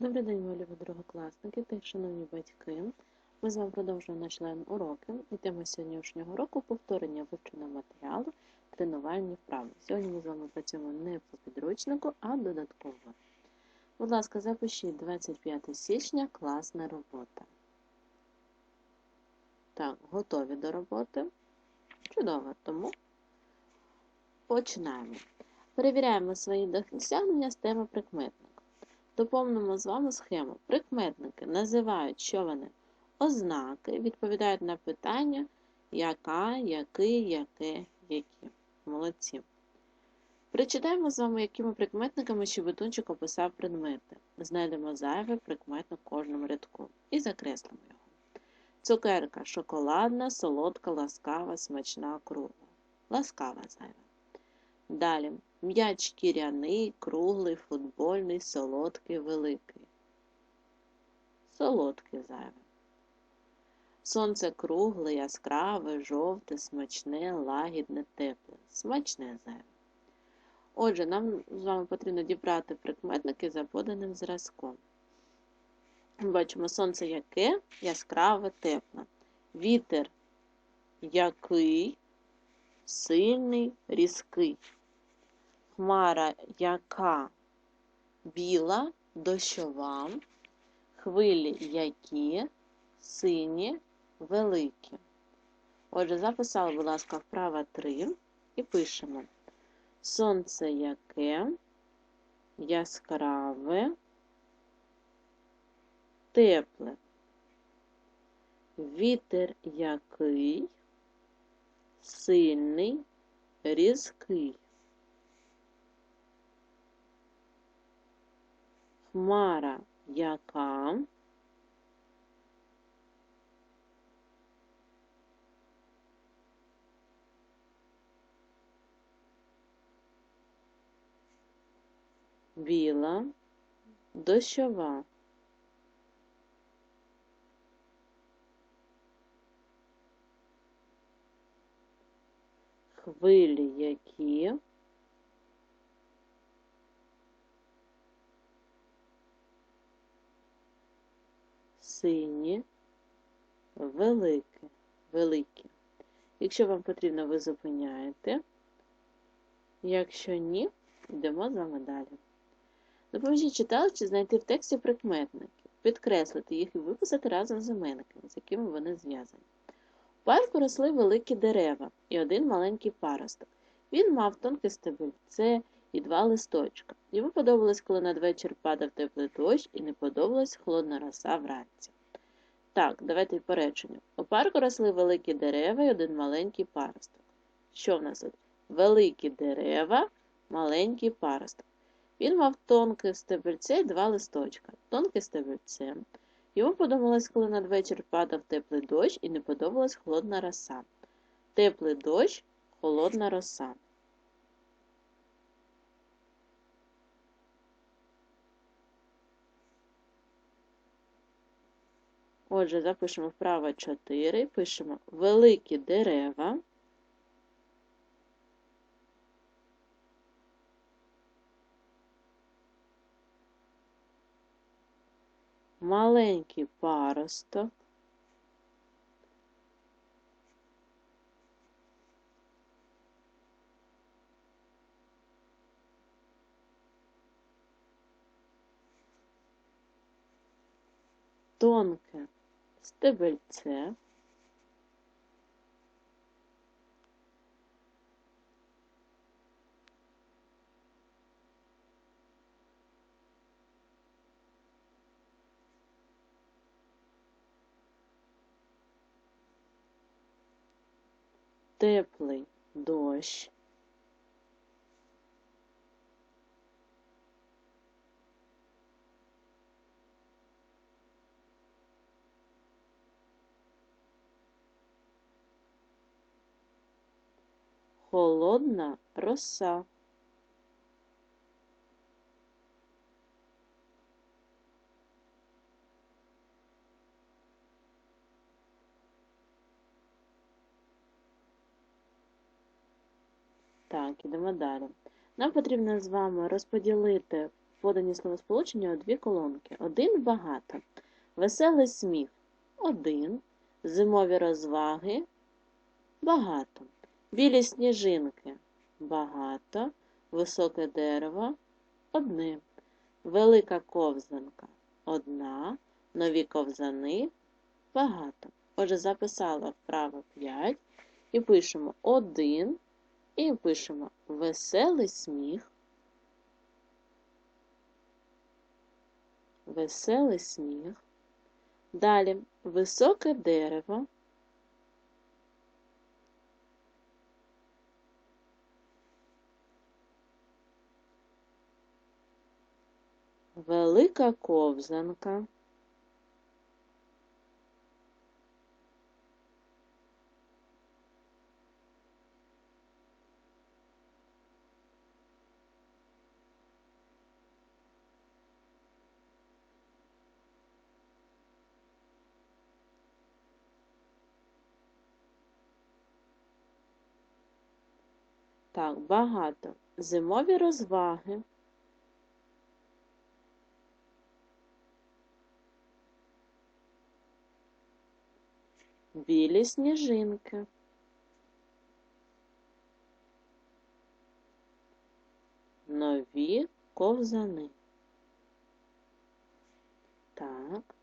Добрий день, мої любі другокласники та шановні батьки. Ми з вами продовжуємо наш лайн уроки. І тема сьогоднішнього уроку – повторення вивченого матеріалу, тренувальні вправи. Сьогодні ми з вами працюємо не по підручнику, а додатково. Будь ласка, запишіть 25 січня класна робота. Так, готові до роботи? Чудово, тому починаємо. Перевіряємо свої досягнення з теми прикметник. Доповнимо з вами схему. Прикметники називають, що вони ознаки, відповідають на питання, яка, який, яке, які. Молодці. Прочитаємо з вами, якими прикметниками щебетунчик описав предмети. Знайдемо зайве прикметник в кожному рядку і закреслимо його. Цукерка шоколадна, солодка, ласкава, смачна, кругла. Ласкава зайва. Далі м'яч шкіряний, круглий, футбольний, солодкий, великий. Солодкий зайве. Сонце кругле, яскраве, жовте, смачне, лагідне, тепле. Смачне зайве. Отже, нам з вами потрібно дібрати прикметники за поданим зразком. Бачимо сонце яке, яскраве, тепле. Вітер який, сильний, різкий. Хмара яка біла, дощова, хвилі які, сині, великі. Отже, записали, будь ласка, вправа 3 і пишемо. Сонце яке, яскраве, тепле. Вітер який, сильний, різкий. Хмара яка, біла, дощова. Хвилі які, сині, велике, великі. Якщо вам потрібно, ви зупиняєте. Якщо ні, йдемо з вами далі. Допоможіть читалочці знайти в тексті прикметники, підкреслити їх і виписати разом з іменниками, з якими вони зв'язані. У парку росли великі дерева і один маленький паросток. Він мав тонке стебельце і два листочка. Йому подобалось, коли надвечір падав теплий дощ, і не подобалась холодна роса вранці. Так, давайте по. У парку росли великі дерева і один маленький паросток. Що в нас тут? Великі дерева, маленький паросток. Він мав тонке стебельце і два листочка. Тонке стебельце. Йому подобалось, коли надвечір падав теплий дощ і не подобалась холодна роса. Теплий дощ, холодна роса. Отже, запишемо вправо 4, пишемо великі дерева. Маленький паросток. Тонке стебельце. Теплий дощ. Холодна роса. Так, ідемо далі. Нам потрібно з вами розподілити подані словосполучення у дві колонки. Один багато. Веселий сміх один. Зимові розваги багато. Білі сніжинки багато. Високе дерево одне. Велика ковзанка одна. Нові ковзани багато. Отже, записала вправо 5 і пишемо 1 і пишемо веселий сміх. Веселий сміх. Далі високе дерево. Велика ковзанка. Так, багато. Зимові розваги. Білі сніжинки. Нові ковзани. Так.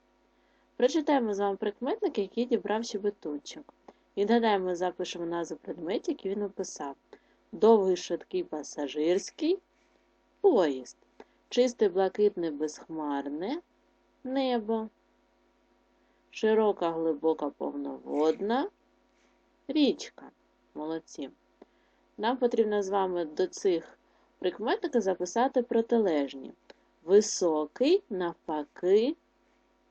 Прочитаємо з вами прикметник, який дібрав щебетунчик. Відгадаємо, запишемо назву предметів, які він описав. Довгий швидкий пасажирський поїзд. Чисте блакитне безхмарне небо. Широка глибока повноводна річка. Молодці. Нам потрібно з вами до цих прикметників записати протилежні. Високий, навпаки,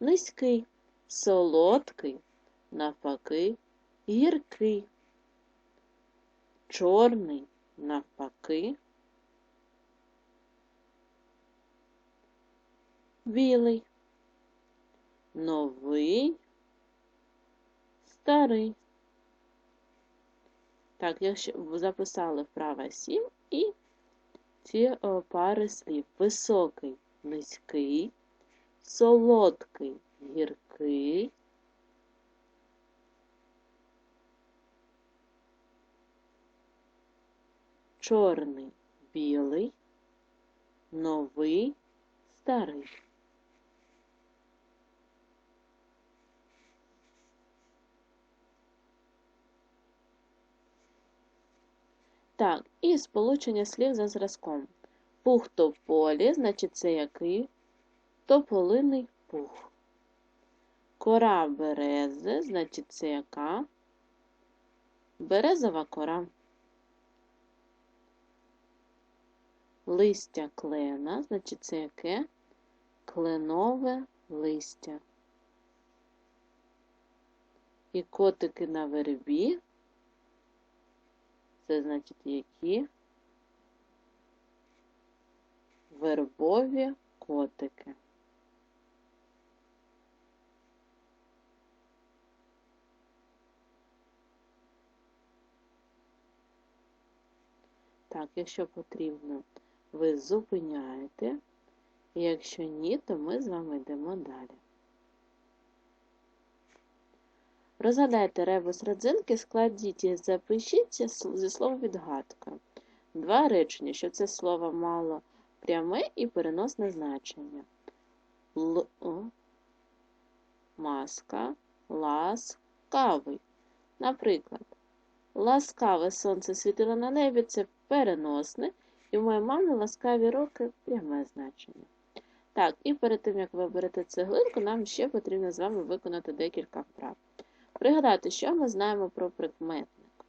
низький, солодкий, навпаки, гіркий, чорний, навпаки, білий, новий, старий. Так, якщо записали вправо 7 і ці о, пари слів. Високий, низький, солодкий, гіркий, чорний, білий, новий, старий. Так, і сполучення слів за зразком. Пух тополі, значить це який? Тополиний пух. Кора берези, значить це яка? Березова кора. Листя клена, значить це яке? Кленове листя. І котики на вербі. Це значить які? Вербові котики. Так, якщо потрібно, ви зупиняєте. Якщо ні, то ми з вами йдемо далі. Розгадайте ребус родзинки, складіть і запишіться зі словом відгадкою. Два речення, що це слово мало пряме і переносне значення. Л, маска, ласкавий. Наприклад, ласкаве сонце світило на небі це переносне, і в моєї мами ласкаві роки пряме значення. Так, і перед тим, як ви берете цеглинку, нам ще потрібно з вами виконати декілька вправ. Пригадати, що ми знаємо про прикметник.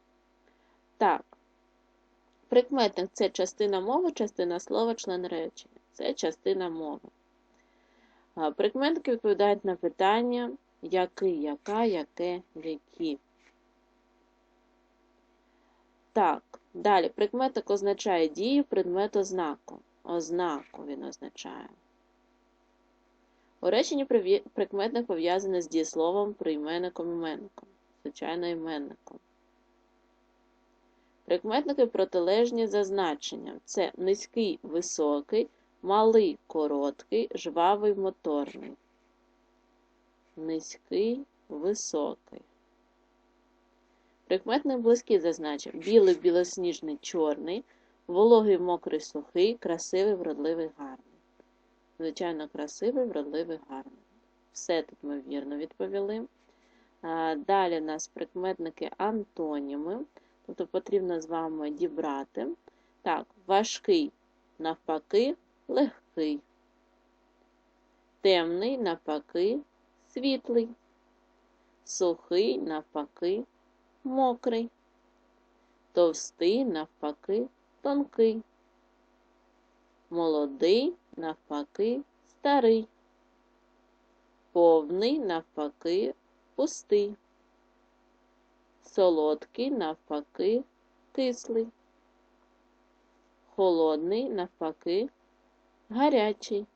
Так, прикметник це частина мови, частина слова, член речення. Це частина мови. Прикметники відповідають на питання який, яка, яке, які. Так, далі прикметник означає дію, предмет ознаку. Ознаку він означає. У реченні прикметник пов'язаний з дієсловом прийменником іменником, звичайно, іменником. Прикметники протилежні за значенням. Це низький, високий, Малий, короткий, жвавий, моторний. Низький, високий. Прикметник близький зазначив білий, білосніжний, чорний, вологий, мокрий, сухий, красивий, вродливий, гарний. Звичайно, красивий, вродливий, гарний. Все тут ми вірно відповіли. Далі у нас прикметники антоніми, тобто потрібно з вами дібрати. Так, важкий, навпаки, легкий. Темний, навпаки, світлий. Сухий, навпаки, мокрий. Товстий, навпаки, тонкий. Молодий, навпаки, старий. Повний, навпаки, пустий. Солодкий, навпаки, кислий. Холодний, навпаки, гарячий.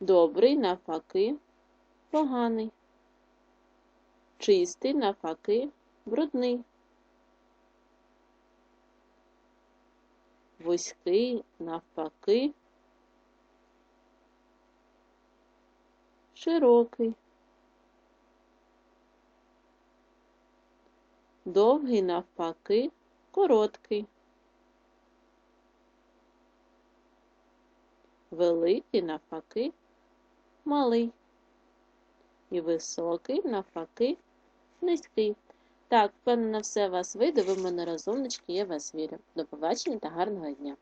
Добрий, навпаки, поганий. Чистий, навпаки, брудний. Вузький, навпаки, широкий. Довгий, навпаки, короткий. Великий, навпаки, малий. І високий, навпаки, низький. Так, впевнена, все вас вийде, ви мене розумнички, я вас вірю. До побачення та гарного дня!